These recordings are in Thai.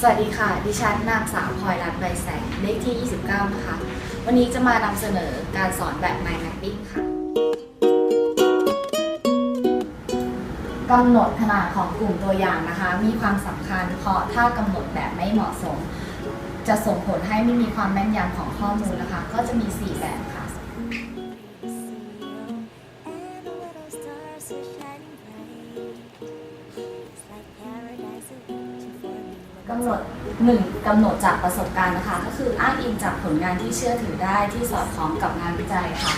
สวัสดีค่ะ ดิฉันนางสาวพลอยรัตน์ใบแสงเลขที่ 29 นะคะ วันนี้จะมานำเสนอการสอนแบบ mind mapping ค่ะกำหนดขนาดของกลุ่มตัวอย่างนะคะ มีความสำคัญเพราะถ้ากำหนดแบบไม่เหมาะสม จะส่งผลให้ไม่มีความแม่นยำของข้อมูลนะคะ ก็จะมี 4 แบบค่ะ ด 1. กำหนดจากประสบการณ์นะคะ ก็คืออ้างอิงจากผลงานที่เชื่อถือได้ที่สอดคล้องกับงานวิจัยค่ะ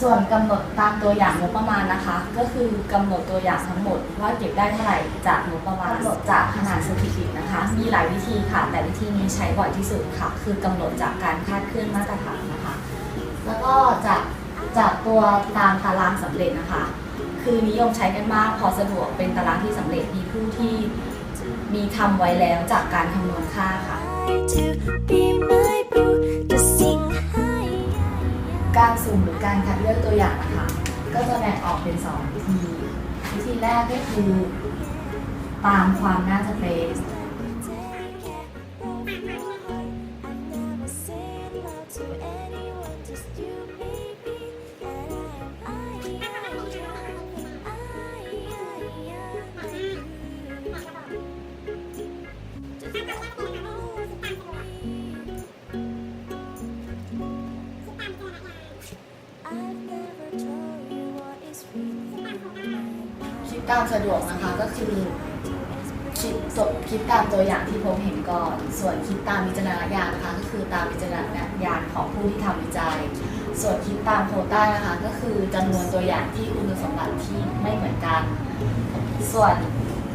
ส่วนกำหนดตามตัวอย่างงบประมาณนะคะ ก็คือกำหนดตัวอย่างทั้งหมดว่าเก็บได้เท่าไหร่จากงบประมาณกำหนดจากขนาดสถิตินะคะ มีหลายวิธีค่ะ แต่วิธีนี้ใช้บ่อยที่สุดค่ะ คือกำหนดจากการคาดเคลื่อนมาตรฐานนะคะ แล้วก็จากจากตัวตามตารางสำเร็จนะคะ คือนิยมใช้กันมากพอสะดวกเป็นตารางที่สำเร็จมีผู้ที่ มีทำไว้แล้วจากการคำนวณค่าค่ะ การสุ่มหรือการคัดเลือกตัวอย่างนะคะ ก็จะแบ่งออกเป็นสองวิธี วิธีแรกก็คือ ตามความน่าจะเป็น คิด mind. ตามสะดวกนะคะก็คือคิดตัวคิดตามตัวอย่างที่พบเห็นก่อน ส่วนคิดตามวิจารณญาณนะคะ ก็คือตามวิจารณญาณของผู้ที่ทำวิจัย ส่วนคิดตามโควต้านะคะ ก็คือจำนวนตัวอย่างที่คุณสมบัติที่ไม่เหมือนกัน ส่วน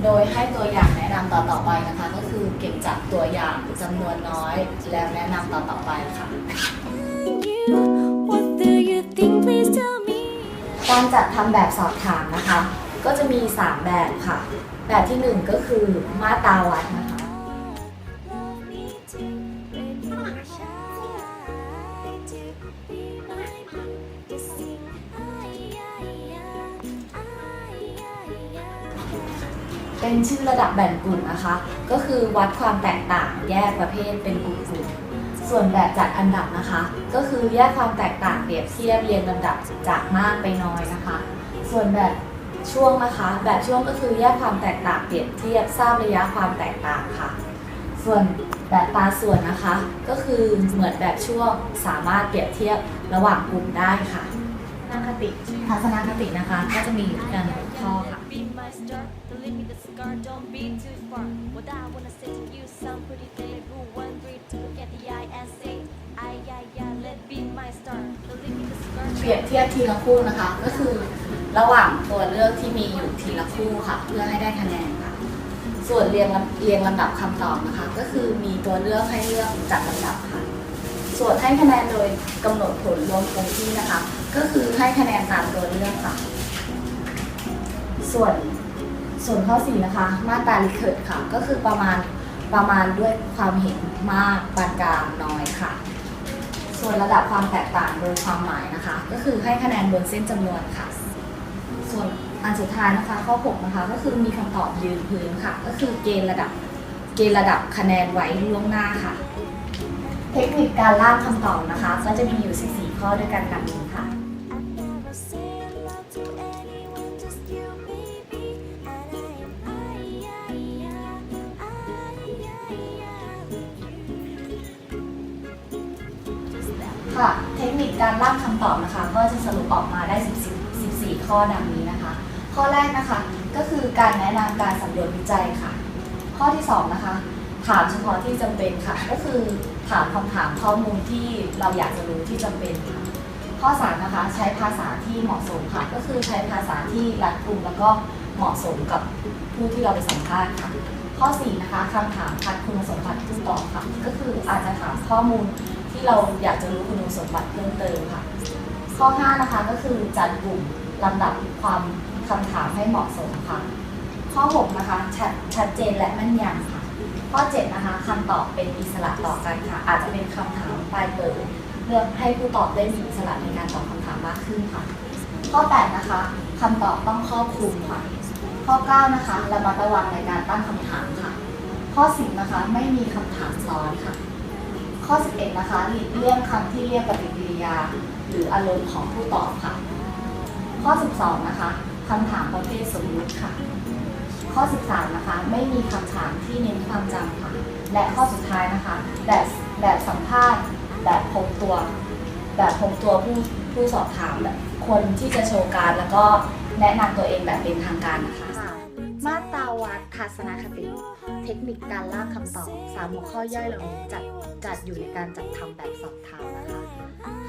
โดยให้ตัวอย่างแนะนำต่อๆไปนะคะ ก็คือเก็บจากตัวอย่างจำนวนน้อย แล้วแนะนำต่อๆไปค่ะ And you, what do you think? Please tell me. การจัดทำแบบสอบถามนะคะ ก็จะมี 3 แบบค่ะ แบบที่ 1 ก็คือมาตราวัดนะคะเป็นชื่อระดับแบ่งกลุ่มนะคะ ก็คือวัดความแตกต่างแยกประเภทเป็นกลุ่มๆ ส่วนแบบจัดอันดับนะคะ ก็คือแยกความแตกต่างเปรียบเทียบเรียงลำดับจากมากไปน้อยนะคะ ส่วนแบบ ช่วงนะคะ แบบช่วงก็คือแยกความแตกต่างเปรียบเทียบทราบระยะความแตกต่างค่ะ ส่วนแบบตราส่วนนะคะ ก็คือเหมือนแบบช่วงสามารถเปรียบเทียบระหว่างกลุ่มได้ค่ะทัศนคติทัศนคตินะคะ ก็จะมีกันข้อค่ะ Be my star, the limit, the scar, don't be too far. What I wanna say to you, sound pretty clear. Rule one, three, two, look at the eye and say, I, I, I, let be my star, the limit, the scar. เปรียบเทียบทีละคู่นะคะ ก็คือ ระหว่างตัวเลือกที่มีอยู่ทีละคู่ค่ะ เพื่อให้ได้คะแนนค่ะ ส่วนเรียงลำเรียงลำดับคำตอบนะคะ ก็คือมีตัวเลือกให้เลือกจัดลำดับค่ะ ส่วนให้คะแนนโดยกำหนดผลรวมคงที่นะคะ ก็คือให้คะแนนตามตัวเลือกค่ะ ส่วนส่วนข้อ4นะคะ มาตราลิเคิดค่ะ ก็คือประมาณประมาณด้วยความเห็นมากปานกลางน้อยค่ะ ส่วนระดับความแตกต่างโดยความหมายนะคะ ก็คือให้คะแนนบนเส้นจำนวนค่ะ นอันสุดท้ายนะคะข้อ 6 นะคะ ก็คือมีคำตอบยืนพื้นค่ะ ก็คือเกณฑ์ระดับเกณฑ์ระดับคะแนนไว้ล่วงหน้าค่ะ เทคนิคการล่างคำตอบนะคะ ก็จะมีอยู่ 14 ข้อด้วยกันดังนี้ค่ะค่ะเทคนิคการล่างคำตอบนะคะ ก็จะสรุปออกมาได้ 14 14 ข้อดังนี้นะคะ ข้อแรกนะคะ ก็คือการแนะนำการสำรวจวิจัยค่ะ ข้อที่2นะคะถามเฉพาะที่จำเป็นค่ะ ก็คือถามคำถามข้อมูลที่เราอยากจะรู้ที่จำเป็นค่ะ ข้อ3นะคะใช้ภาษาที่เหมาะสมค่ะ ก็คือใช้ภาษาที่รัดกุมแล้วก็เหมาะสมกับผู้ที่เราไปสัมภาษณ์ค่ะ ข้อ4นะคะคำถามคัดคุณสมบัติผู้ตอบค่ะ ก็คืออาจจะถามข้อมูลที่เราอยากจะรู้คุณสมบัติเพิ่มเติมค่ะ ข้อ5นะคะก็คือจัดกลุ่มลำดับความ คำถามให้เหมาะสมค่ะ ข้อ 6 นะคะชัดชัดเจนและแม่นยำค่ะ ข้อ 7 นะคะคำตอบเป็นอิสระต่อกันค่ะ อาจจะเป็นคำถามปลายเปิดเพื่อให้ผู้ตอบได้มีอิสระในการตอบคำถามมากขึ้นค่ะ ข้อ 8 นะคะคำตอบต้องครอบคลุมค่ะ ข้อ 9 นะคะระมัดระวังในการตั้งคำถามค่ะ ข้อ 10 นะคะไม่มีคำถามซ้อนค่ะ ข้อ 11 นะคะหลีกเลี่ยงคำที่เรียกปฏิกิริยา หรืออารมณ์ของผู้ตอบค่ะ ข้อ 12 นะคะ คำถามประเภทสมมุติค่ะ ข้อ 13 นะคะ ไม่มีคำถามที่เน้นความจำค่ะ และข้อสุดท้ายนะคะ แบบแบบสัมภาษณ์แบบพบตัว แบบพบตัวผู้ผู้สอบถามแบบคนที่จะโชว์การแล้วก็แนะนำตัวเองแบบเป็นทางการนะคะ มาตราวัดทัศนคติ เทคนิคการล่ากคำตอบสามหัวข้อย่อยเหล่านี้จัดจัดอยู่ในการจัดทำแบบสอบถามนะคะ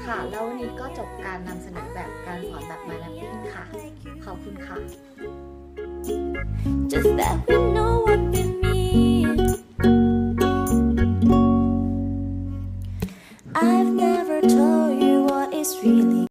ค่ะ แล้ววันนี้ก็จบการนำเสนอแบบการสอนแบบมาแลปปิ้งค่ะ ขอบคุณค่ะ Just that we